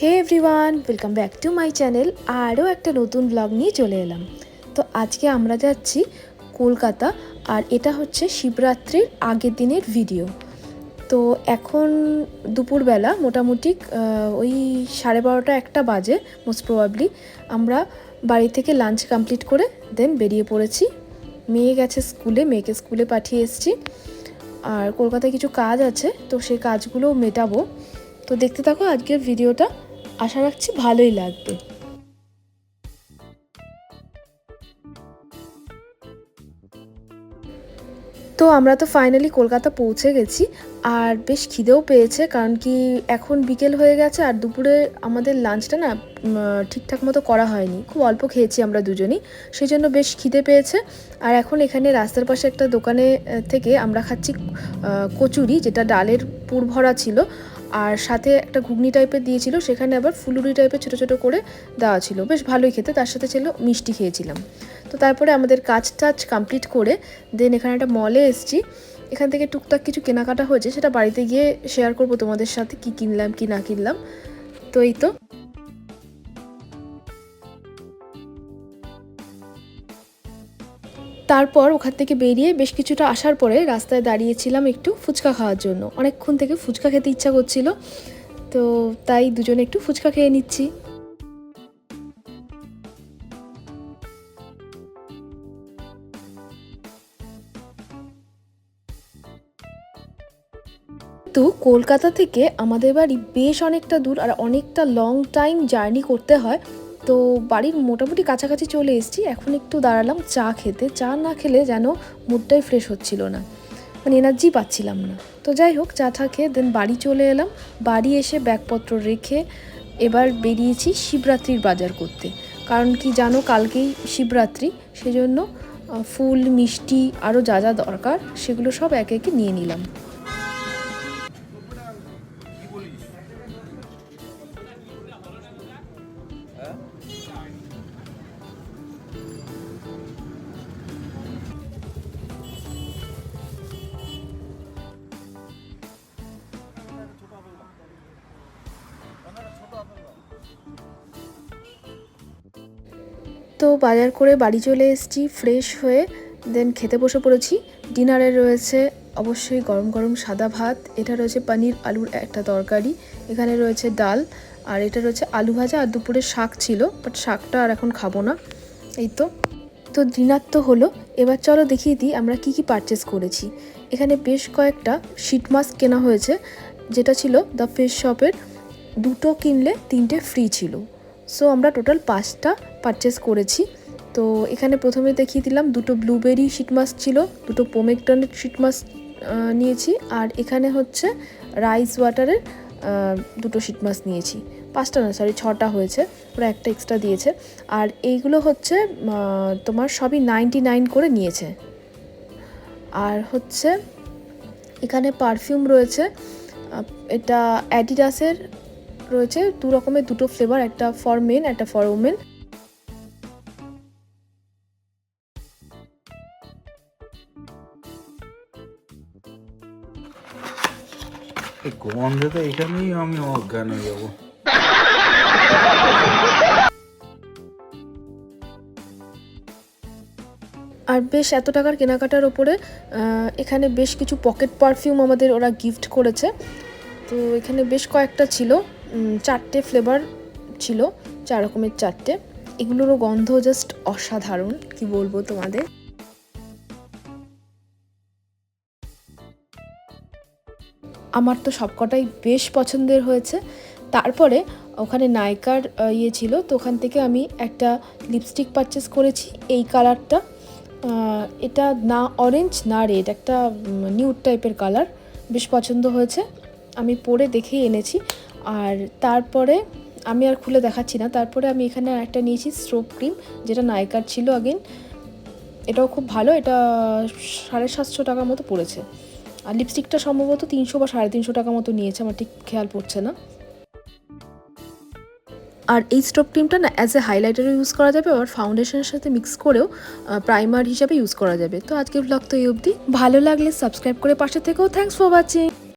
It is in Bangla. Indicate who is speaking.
Speaker 1: Hey everyone welcome back to my channel আরও একটা নতুন ব্লগ নিয়ে চলে এলাম। তো আজকে আমরা যাচ্ছি কলকাতা, আর এটা হচ্ছে শিবরাত্রির আগের দিনের ভিডিও তো এখন দুপুরবেলা মোটামুটি ওই সাড়ে বারোটা একটা বাজে মোস্ট প্রবাবলি আমরা বাড়ি থেকে লাঞ্চ কমপ্লিট করে দেন বেরিয়ে পড়েছি। মেয়ে গেছে স্কুলে, মেয়েকে স্কুলে পাঠিয়ে এসেছি। আর কলকাতায় কিছু কাজ আছে, তো সেই কাজগুলো মেটাবো। তো দেখতে থাকো আজকের ভিডিওটা। আশা রাখছি ভালোই লাগবে। তো আমরা তো ফাইনালি কলকাতা পৌঁছে গেছি, আর বেশ খিদেও পেয়েছে, কারণ কি এখন বিকেল হয়ে গেছে, আর দুপুরে আমাদের লাঞ্চটা না ঠিকঠাক মতো করা হয়নি। খুব অল্প খেয়েছি আমরা দুজনই সেই জন্য বেশ খিদে পেয়েছে। আর এখন এখানে রাস্তার পাশে একটা দোকানে থেকে আমরা খাচ্ছি কচুরি, যেটা ডালের পুর ভরা ছিল। আর সাথে একটা ঘুগনি টাইপের দিয়েছিল, সেখানে আবার ফুলুরি টাইপের ছোটো ছোটো করে দেওয়া ছিল। বেশ ভালোই খেতে, তার সাথে ছিল মিষ্টি খেয়েছিলাম। তো তারপরে আমাদের কাজ টাজ কমপ্লিট করে দেন এখানে একটা মলে এসেছি। এখান থেকে টুকটাক কিছু কেনাকাটা হয়েছে, সেটা বাড়িতে গিয়ে শেয়ার করব তোমাদের সাথে, কি কিনলাম, কি না কিনলাম। তো এই তো। তারপর ওখান থেকে বেরিয়ে বেশ কিছুটা আসার পরে রাস্তায় দাঁড়িয়েছিলাম একটু ফুচকা খাওয়ার জন্য। অনেকক্ষণ থেকে ফুচকা খেতে ইচ্ছা করছিল। তো তাই দুজনে একটু ফুচকা খেয়ে নিচ্ছি। তো কলকাতা থেকে আমাদের বাড়ি বেশ অনেকটা দূর আর অনেকটা লং টাইম জার্নি করতে হয়। তো বাড়ির মোটামুটি কাছাকাছি চলে এসেছি, এখন একটু দাঁড়ালাম চা খেতে। চা না খেলে যেন মুডটাই ফ্রেশ হচ্ছিল না মানে এনার্জি পাচ্ছিলাম না। তো যাই হোক, চা টা খেয়ে দেন বাড়ি চলে এলাম। বাড়ি এসে ব্যাগপত্র রেখে এবার বেরিয়েছি শিবরাত্রির বাজার করতে। কারণ কি জানো, কালকেই শিবরাত্রি, সেজন্য ফুল, মিষ্টি আরও যা যা দরকার, সেগুলো সব একে একে নিয়ে নিলাম। তো বাজার করে বাড়ি চলে এসেছি ফ্রেশ হয়ে দেন খেতে বসে পড়েছি। ডিনারে রয়েছে অবশ্যই গরম গরম সাদা ভাত, এটা রয়েছে পনির আলুর একটা তরকারি, এখানে রয়েছে ডাল, আর এটা রয়েছে আলু ভাজা, আর দুপুরে শাক ছিল বাট শাকটা আর এখন খাব না, এই তো। তো ডিনার তো হলো, এবার চলো দেখিয়ে দিই আমরা কি কি পারচেস করেছি। এখানে বেশ কয়েকটা শীট মাস্ক কেনা হয়েছে, যেটা ছিল দ্য ফেস শপের দুটো কিনলে তিনটে ফ্রি ছিল। সো আমরা টোটাল পাঁচটা পারচেস করেছি। তো এখানে প্রথমে দেখিয়ে দিলাম, দুটো ব্লুবেরি শিট মাস্ক ছিল, দুটো পোমেগ্রানেট শিট মাস্ক নিয়েছি, আর এখানে হচ্ছে রাইস ওয়াটারের দুটো শিট মাস্ক নিয়েছি। পাঁচটা না সরি ছটা হয়েছে, ওরা একটা এক্সট্রা দিয়েছে। আর এইগুলো হচ্ছে তোমার সবই নাইনটি নাইন করে নিয়েছে। আর হচ্ছে, এখানে পারফিউম রয়েছে এটা অ্যাডিডাসের রয়েছে দু রকমের দুটো ফ্লেভার একটা ফর মেন একটা ফর ওমেন
Speaker 2: গন্ধে এখানেই আমি অজ্ঞান হয়ে যাব।
Speaker 1: আর বেশ এত টাকার কেনাকাটার ওপরে এখানে বেশ কিছু পকেট পারফিউম আমাদের ওরা গিফট করেছে। তো এখানে বেশ কয়েকটা ছিল। চারটে ফ্লেভার ছিল, চার রকমের চারটে। এগুলোরও গন্ধ জাস্ট অসাধারণ, কি বলব তোমাদের? আমার তো সবকটাই বেশ পছন্দের হয়েছে। তারপরে ওখানে নায়কার ইয়ে ছিল, তো ওখান থেকে আমি একটা লিপস্টিক পারচেস করেছি, এই কালারটা এটা না অরেঞ্জ না রেড একটা নিউড টাইপের কালার বেশ পছন্দ হয়েছে। আমি পরে দেখেই এনেছি। আর তারপরে আমি আর খুলে দেখাচ্ছি না। তারপরে আমি এখানে একটা নিয়েছি স্ট্রোপ ক্রিম, যেটা নায়কার ছিল আগেন এটাও খুব ভালো, এটা সাড়ে সাতশো টাকা মতো পড়েছে। আর লিপস্টিকটা সম্ভবত তিনশো বা সাড়ে তিনশো টাকা মতো নিয়েছে, আমার ঠিক খেয়াল পড়ছে না। আর এই স্ট্রোপ ক্রিমটা না অ্যাজ এ হাইলাইটারও ইউজ করা যাবে আর ফাউন্ডেশনের সাথে মিক্স করেও প্রাইমার হিসাবে ইউজ করা যাবে। তো আজকের ব্লগ তো এই অবধি। ভালো লাগলে সাবস্ক্রাইব করে পাশে থেকেও থ্যাংকস ফর ওয়াচিং